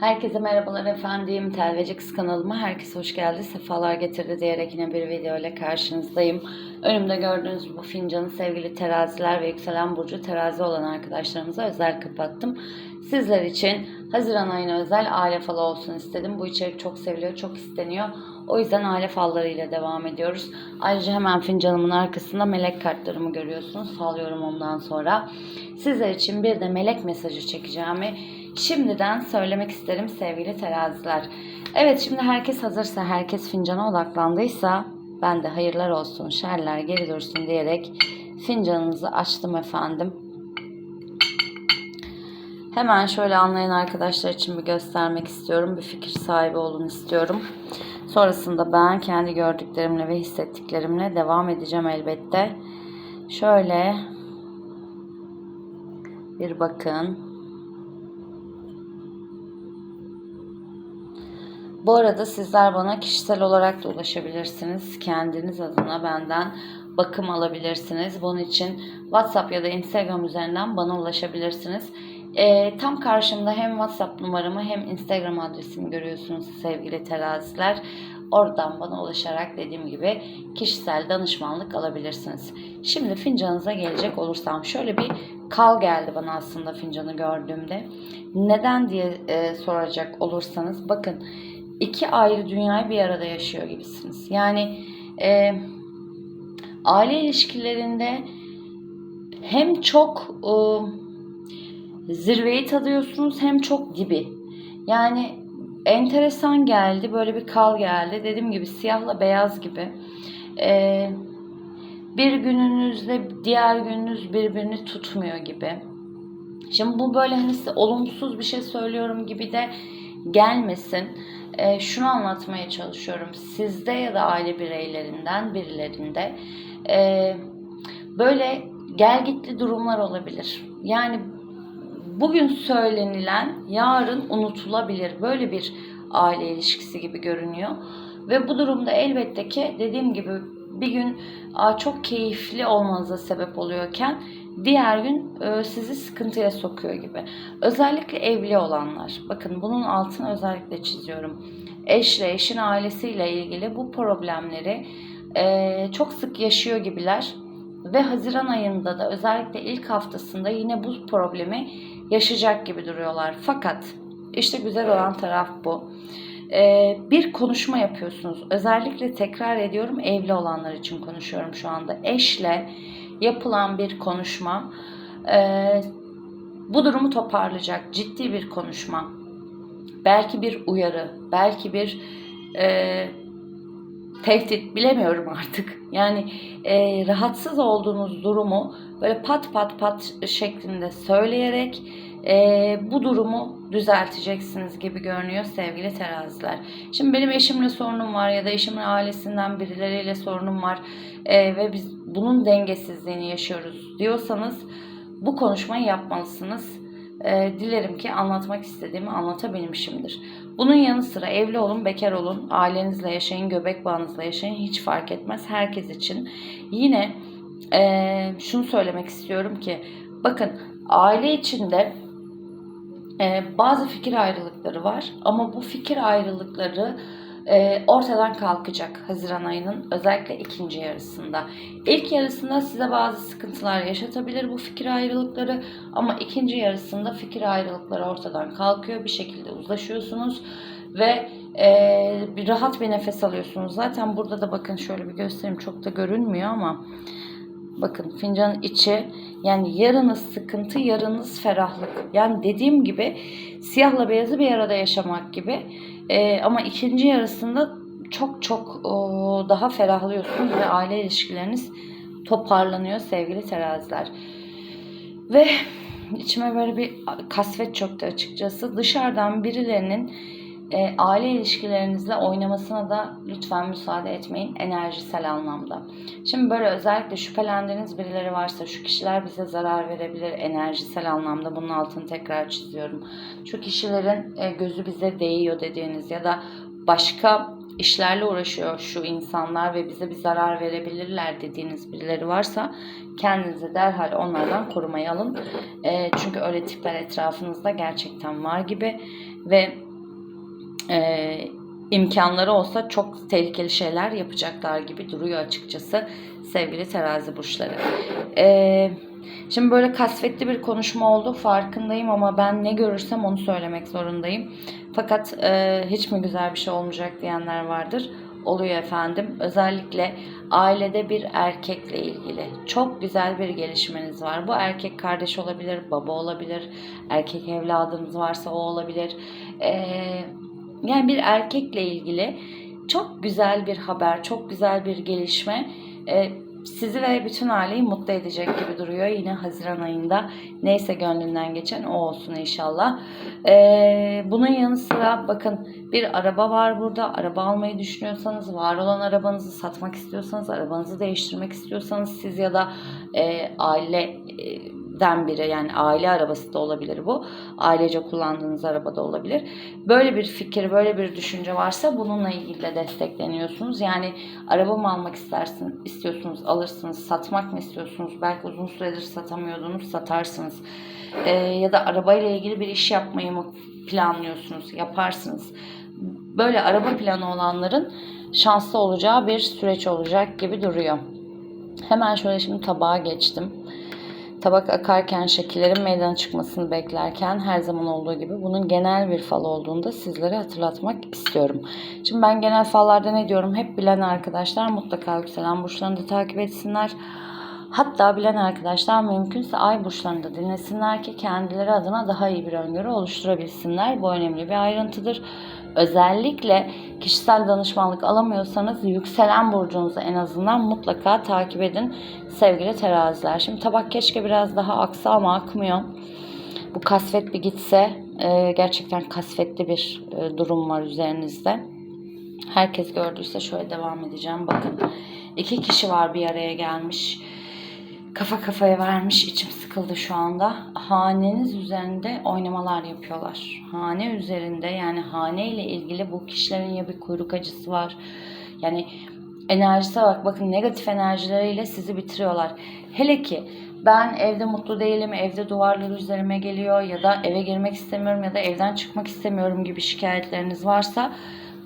Herkese merhabalar efendim. Telveci Kız kanalıma herkes hoş geldi. Sefalar getirdi diyerek yine bir video ile karşınızdayım. Önümde gördüğünüz bu fincanı sevgili teraziler ve yükselen burcu terazi olan arkadaşlarımıza özel kapattım. Sizler için Haziran ayına özel aile falı olsun istedim. Bu içerik çok seviliyor, çok isteniyor. O yüzden aile fallarıyla devam ediyoruz. Ayrıca hemen fincanımın arkasında melek kartlarımı görüyorsunuz. Sağlıyorum ondan sonra. Sizler için bir de melek mesajı çekeceğimi şimdiden söylemek isterim sevgili teraziler. Evet şimdi herkes hazırsa, herkes fincana odaklandıysa ben de hayırlar olsun, şerler geri dursun diyerek fincanınızı açtım efendim. Hemen şöyle anlayan arkadaşlar için bir göstermek istiyorum. Bir fikir sahibi olun istiyorum. Sonrasında ben kendi gördüklerimle ve hissettiklerimle devam edeceğim elbette. Şöyle bir bakın. Bu arada sizler bana kişisel olarak da ulaşabilirsiniz. Kendiniz adına benden bakım alabilirsiniz. Bunun için WhatsApp ya da Instagram üzerinden bana ulaşabilirsiniz. Ee, tam karşımda hem WhatsApp numaramı hem Instagram adresimi görüyorsunuz sevgili teraziler. Oradan bana ulaşarak dediğim gibi kişisel danışmanlık alabilirsiniz. Şimdi fincanınıza gelecek olursam şöyle bir kal geldi bana aslında fincanı gördüğümde. Neden diye e, soracak olursanız bakın iki ayrı dünyayı bir arada yaşıyor gibisiniz. Yani e, aile ilişkilerinde hem çok e, zirveyi tadıyorsunuz hem çok dibi. Yani enteresan geldi. Böyle bir kal geldi. Dediğim gibi siyahla beyaz gibi. Ee, bir gününüzle diğer gününüz birbirini tutmuyor gibi. Şimdi bu böyle hani size olumsuz bir şey söylüyorum gibi de gelmesin. Ee, şunu anlatmaya çalışıyorum. Sizde ya da aile bireylerinden birilerinde e, böyle gel gitli durumlar olabilir. Yani bugün söylenilen yarın unutulabilir. Böyle bir aile ilişkisi gibi görünüyor. Ve bu durumda elbette ki dediğim gibi bir gün çok keyifli olmanıza sebep oluyorken diğer gün e, sizi sıkıntıya sokuyor gibi. Özellikle evli olanlar. Bakın bunun altını özellikle çiziyorum. Eşle, eşin ailesiyle ilgili bu problemleri e, çok sık yaşıyor gibiler. Ve Haziran ayında da özellikle ilk haftasında yine bu problemi yaşayacak gibi duruyorlar. Fakat işte güzel olan taraf bu. Ee, bir konuşma yapıyorsunuz. Özellikle tekrar ediyorum evli olanlar için konuşuyorum şu anda. Eşle yapılan bir konuşma e, bu durumu toparlayacak. Ciddi bir konuşma. Belki bir uyarı, belki bir e, tehdit bilemiyorum artık. Yani e, rahatsız olduğunuz durumu böyle pat pat pat şeklinde söyleyerek e, bu durumu düzelteceksiniz gibi görünüyor sevgili teraziler. Şimdi benim eşimle sorunum var ya da eşimin ailesinden birileriyle sorunum var e, ve biz bunun dengesizliğini yaşıyoruz diyorsanız bu konuşmayı yapmalısınız. E, dilerim ki anlatmak istediğimi anlatabilmişimdir. Bunun yanı sıra evli olun, bekar olun, ailenizle yaşayın, göbek bağınızla yaşayın hiç fark etmez herkes için. Yine e, şunu söylemek istiyorum ki bakın aile içinde bazı fikir ayrılıkları var ama bu fikir ayrılıkları e, ortadan kalkacak Haziran ayının özellikle ikinci yarısında. İlk yarısında size bazı sıkıntılar yaşatabilir bu fikir ayrılıkları ama ikinci yarısında fikir ayrılıkları ortadan kalkıyor. Bir şekilde uzlaşıyorsunuz ve e, bir rahat bir nefes alıyorsunuz. Zaten burada da bakın şöyle bir göstereyim çok da görünmüyor ama bakın fincanın içi yani yarınız sıkıntı yarınız ferahlık. Yani dediğim gibi siyahla beyazı bir arada yaşamak gibi e, ama ikinci yarısında çok çok o, daha ferahlıyorsunuz ve aile ilişkileriniz toparlanıyor sevgili teraziler. Ve içime böyle bir kasvet çöktü açıkçası. Dışarıdan birilerinin e, aile ilişkilerinizle oynamasına da lütfen müsaade etmeyin enerjisel anlamda. Şimdi böyle özellikle şüphelendiğiniz birileri varsa şu kişiler bize zarar verebilir enerjisel anlamda bunun altını tekrar çiziyorum. Şu kişilerin e, gözü bize değiyor dediğiniz ya da başka işlerle uğraşıyor şu insanlar ve bize bir zarar verebilirler dediğiniz birileri varsa kendinizi derhal onlardan korumayı alın. E, çünkü öyle tipler etrafınızda gerçekten var gibi ve e, imkanları olsa çok tehlikeli şeyler yapacaklar gibi duruyor açıkçası sevgili terazi burçları. E, şimdi böyle kasvetli bir konuşma oldu farkındayım ama ben ne görürsem onu söylemek zorundayım. Fakat e, hiç mi güzel bir şey olmayacak diyenler vardır. Oluyor efendim. Özellikle ailede bir erkekle ilgili çok güzel bir gelişmeniz var. Bu erkek kardeş olabilir, baba olabilir, erkek evladınız varsa o olabilir. Eee yani bir erkekle ilgili çok güzel bir haber, çok güzel bir gelişme e, sizi ve bütün aileyi mutlu edecek gibi duruyor. Yine Haziran ayında neyse gönlünden geçen o olsun inşallah. E, bunun yanı sıra bakın bir araba var burada. Araba almayı düşünüyorsanız, var olan arabanızı satmak istiyorsanız, arabanızı değiştirmek istiyorsanız siz ya da e, aile e, den biri yani aile arabası da olabilir bu. Ailece kullandığınız araba da olabilir. Böyle bir fikir, böyle bir düşünce varsa bununla ilgili de destekleniyorsunuz. Yani araba mı almak istersiniz, istiyorsunuz, alırsınız. Satmak mı istiyorsunuz? Belki uzun süredir satamıyordunuz, satarsınız. Ee, ya da arabayla ilgili bir iş yapmayı mı planlıyorsunuz? Yaparsınız. Böyle araba planı olanların şanslı olacağı bir süreç olacak gibi duruyor. Hemen şöyle şimdi tabağa geçtim. Tabak akarken şekillerin meydana çıkmasını beklerken her zaman olduğu gibi bunun genel bir fal olduğunda sizlere hatırlatmak istiyorum. Şimdi ben genel fallarda ne diyorum? Hep bilen arkadaşlar mutlaka yükselen burçlarını da takip etsinler. Hatta bilen arkadaşlar mümkünse ay burçlarını da dinlesinler ki kendileri adına daha iyi bir öngörü oluşturabilsinler. Bu önemli bir ayrıntıdır. Özellikle kişisel danışmanlık alamıyorsanız yükselen burcunuzu en azından mutlaka takip edin sevgili teraziler. Şimdi tabak keşke biraz daha aksa ama akmıyor. Bu kasvet bir gitse e, gerçekten kasvetli bir e, durum var üzerinizde. Herkes gördüyse şöyle devam edeceğim. Bakın iki kişi var bir araya gelmiş kafa kafaya vermiş. içim sıkıldı şu anda. Haneniz üzerinde oynamalar yapıyorlar. Hane üzerinde yani hane ile ilgili bu kişilerin ya bir kuyruk acısı var. Yani enerjisi bak bakın negatif enerjileriyle sizi bitiriyorlar. Hele ki ben evde mutlu değilim, evde duvarlar üzerime geliyor ya da eve girmek istemiyorum ya da evden çıkmak istemiyorum gibi şikayetleriniz varsa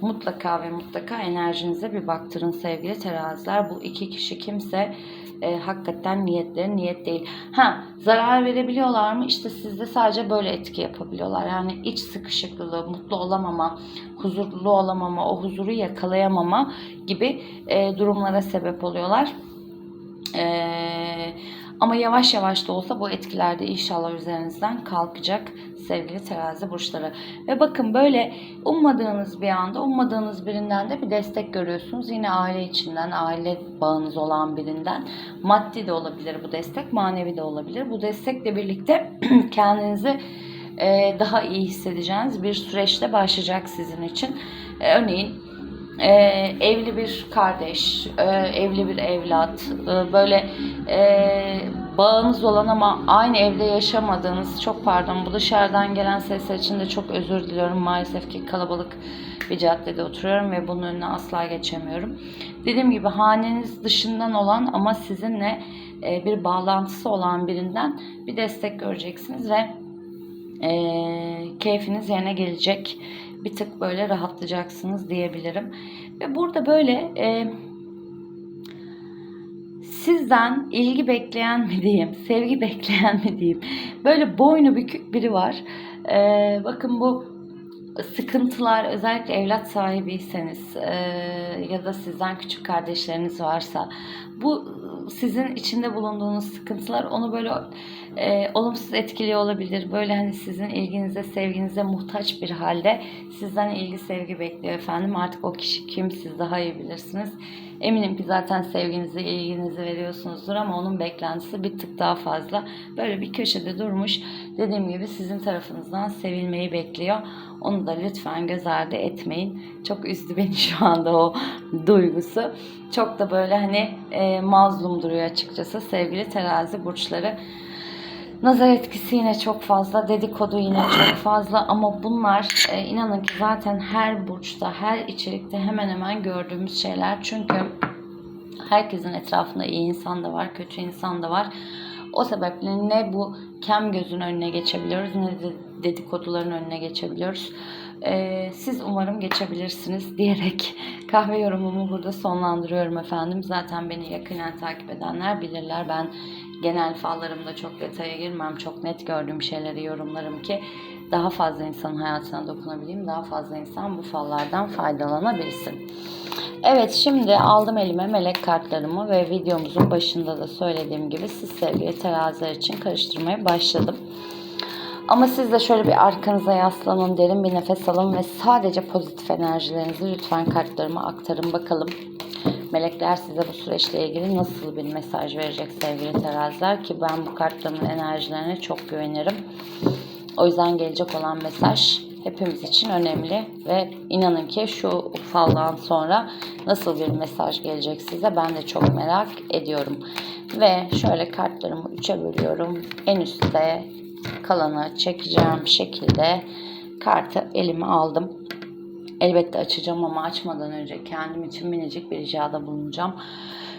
mutlaka ve mutlaka enerjinize bir baktırın sevgili teraziler. Bu iki kişi kimse e, hakikaten niyetleri niyet değil. Ha zarar verebiliyorlar mı? İşte sizde sadece böyle etki yapabiliyorlar. Yani iç sıkışıklılığı, mutlu olamama, huzurlu olamama, o huzuru yakalayamama gibi e, durumlara sebep oluyorlar. Eee ama yavaş yavaş da olsa bu etkiler de inşallah üzerinizden kalkacak sevgili terazi burçları. Ve bakın böyle ummadığınız bir anda ummadığınız birinden de bir destek görüyorsunuz. Yine aile içinden, aile bağınız olan birinden. Maddi de olabilir bu destek, manevi de olabilir. Bu destekle birlikte kendinizi e, daha iyi hissedeceğiniz bir süreçte başlayacak sizin için. E, örneğin e, evli bir kardeş, e, evli bir evlat, e, böyle e, bağınız olan ama aynı evde yaşamadığınız, çok pardon bu dışarıdan gelen sesler için de çok özür diliyorum. Maalesef ki kalabalık bir caddede oturuyorum ve bunun önüne asla geçemiyorum. Dediğim gibi haneniz dışından olan ama sizinle e, bir bağlantısı olan birinden bir destek göreceksiniz ve e, keyfiniz yerine gelecek bir tık böyle rahatlayacaksınız diyebilirim. Ve burada böyle e, sizden ilgi bekleyen mi diyeyim, sevgi bekleyen mi diyeyim. Böyle boynu bükük biri var. E, bakın bu sıkıntılar özellikle evlat sahibiyseniz e, ya da sizden küçük kardeşleriniz varsa bu sizin içinde bulunduğunuz sıkıntılar onu böyle e, olumsuz etkiliyor olabilir. Böyle hani sizin ilginize, sevginize muhtaç bir halde sizden ilgi, sevgi bekliyor efendim. Artık o kişi kim siz daha iyi bilirsiniz. Eminim ki zaten sevginizi, ilginizi veriyorsunuzdur ama onun beklentisi bir tık daha fazla. Böyle bir köşede durmuş. Dediğim gibi sizin tarafınızdan sevilmeyi bekliyor. Onu da lütfen göz ardı etmeyin. Çok üzdü beni şu anda o duygusu. Çok da böyle hani e, mazlum duruyor açıkçası sevgili terazi burçları. Nazar etkisi yine çok fazla, dedikodu yine çok fazla ama bunlar e, inanın ki zaten her burçta, her içerikte hemen hemen gördüğümüz şeyler. Çünkü herkesin etrafında iyi insan da var, kötü insan da var. O sebeple ne bu kem gözün önüne geçebiliyoruz ne de dedikoduların önüne geçebiliyoruz. Ee, siz umarım geçebilirsiniz diyerek kahve yorumumu burada sonlandırıyorum efendim. Zaten beni yakinen takip edenler bilirler. Ben genel fallarımda çok detaya girmem. Çok net gördüğüm şeyleri yorumlarım ki daha fazla insanın hayatına dokunabileyim. Daha fazla insan bu fallardan faydalanabilsin. Evet şimdi aldım elime melek kartlarımı ve videomuzun başında da söylediğim gibi siz sevgili teraziler için karıştırmaya başladım. Ama siz de şöyle bir arkanıza yaslanın, derin bir nefes alın ve sadece pozitif enerjilerinizi lütfen kartlarıma aktarın bakalım. Melekler size bu süreçle ilgili nasıl bir mesaj verecek sevgili teraziler ki ben bu kartların enerjilerine çok güvenirim. O yüzden gelecek olan mesaj hepimiz için önemli ve inanın ki şu faldan sonra nasıl bir mesaj gelecek size ben de çok merak ediyorum. Ve şöyle kartlarımı üçe bölüyorum. En üstte kalanı çekeceğim şekilde kartı elime aldım. Elbette açacağım ama açmadan önce kendim için minicik bir ricada bulunacağım.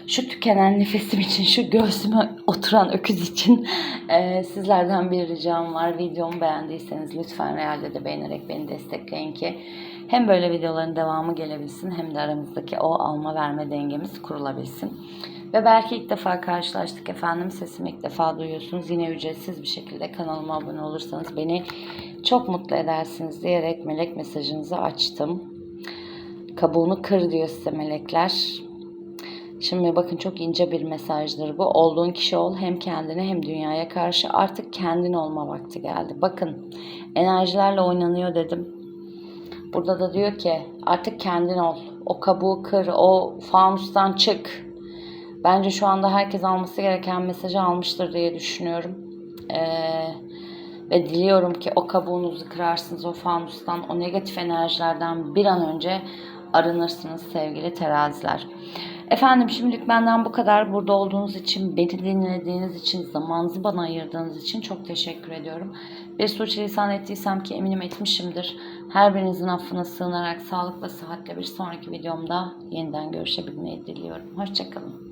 Şu tükenen nefesim için, şu göğsüme oturan öküz için e, sizlerden bir ricam var. Videomu beğendiyseniz lütfen realde de beğenerek beni destekleyin ki hem böyle videoların devamı gelebilsin hem de aramızdaki o alma verme dengemiz kurulabilsin. Ve belki ilk defa karşılaştık efendim. Sesimi ilk defa duyuyorsunuz. Yine ücretsiz bir şekilde kanalıma abone olursanız beni çok mutlu edersiniz diyerek melek mesajınızı açtım. Kabuğunu kır diyor size melekler. Şimdi bakın çok ince bir mesajdır bu. Olduğun kişi ol hem kendine hem dünyaya karşı artık kendin olma vakti geldi. Bakın enerjilerle oynanıyor dedim. Burada da diyor ki artık kendin ol. O kabuğu kır, o fanustan çık. Bence şu anda herkes alması gereken mesajı almıştır diye düşünüyorum. Ee, ve diliyorum ki o kabuğunuzu kırarsınız o fanustan, o negatif enerjilerden bir an önce arınırsınız sevgili teraziler. Efendim şimdilik benden bu kadar. Burada olduğunuz için, beni dinlediğiniz için, zamanınızı bana ayırdığınız için çok teşekkür ediyorum. Bir suçlisan ettiysem ki eminim etmişimdir. Her birinizin affına sığınarak sağlıkla, sıhhatle bir sonraki videomda yeniden görüşebilmeyi diliyorum. Hoşçakalın.